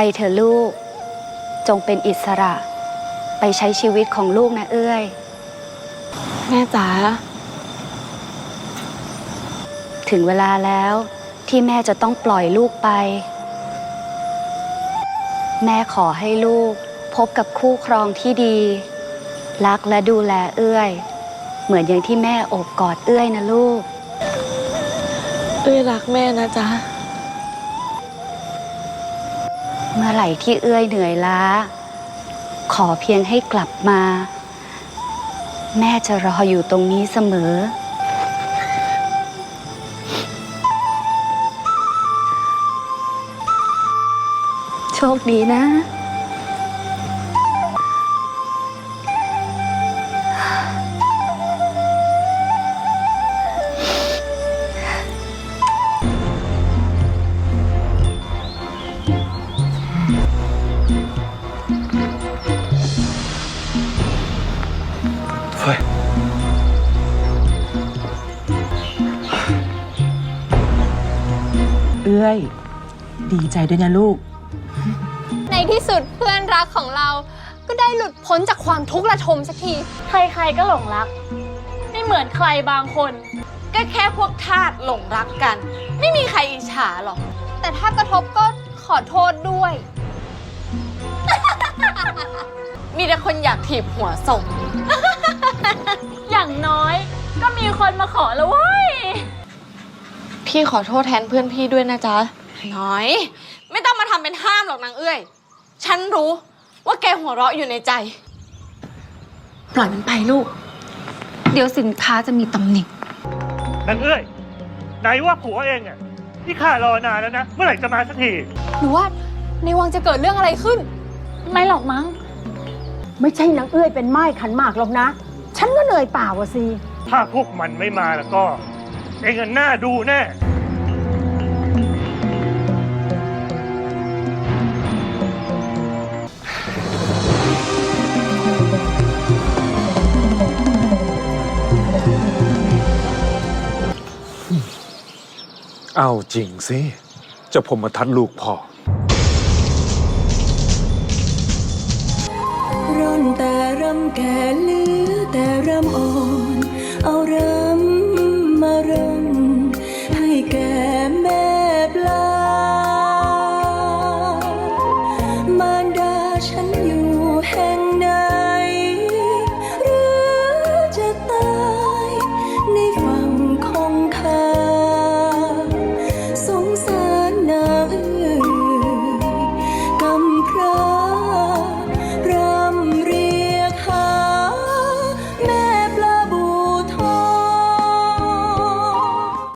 ไปเถอะลูก จงเป็นอิสระ ไปใช้ชีวิตของลูกนะเอ้ยแม่จ๋า ถึงเวลาแล้วที่แม่จะต้องปล่อยลูกไป แม่ขอให้ลูกพบกับคู่ครองที่ดี รักและดูแลเอื้อย เหมือนอย่างที่แม่โอบกอดเอื้อยนะลูก เอ้ยรักแม่นะจ๊ะ เมื่อไหร่ที่เอื้อยเหนื่อยล้า ขอเพียงให้กลับมา แม่จะรออยู่ตรงนี้เสมอ โชคดีนะ ฮ้ยเอ้ยดีใจด้วยนะลูก ในที่สุดเพื่อนรักของเราก็ได้หลุดพ้นจากความทุกข์ระทมสักที ใครๆก็หลงรัก ไม่เหมือนใครบางคน ก็แค่พวกทาสหลงรักกัน ไม่มีใครอิจฉาหรอก แต่ถ้ากระทบก็ขอโทษด้วย มีแต่คนอยากถีบหัวส่ง อย่างน้อยก็มีคนมาขอแล้วเว้ย พี่ขอโทษแทนเพื่อนพี่ด้วยนะจ๊ะ น้อย ไม่ต้องมาทำเป็นห้ามหรอกนางเอ้ยฉันรู้ว่าแกหัวเราะอยู่ในใจ ปล่อยมันไปลูก เดี๋ยวสินค้าจะมีตำหนินางเอ้ยไหนว่าผัวเองอะนี่ข้ารอนานแล้วนะ เมื่อไหร่จะมาสักที หรือว่าในวังจะเกิดเรื่องอะไรขึ้น ไม่หรอกมั้ง ไม่ใช่นางเอื้อยเป็นไม้ขันหมากหรอกนะฉันก็ เหนื่อยเปล่าวะสิถ้าพวกมันไม่มาแล้วก็เองอะหน้าดูแน่ เอาจริงสิเจะผมมาทัดลูกพ่อ นแต่รำแก่เหลือแต่รำอ่อน เอารำมารำให้แก่แม่ปลามารดาฉันอยู่แห่ง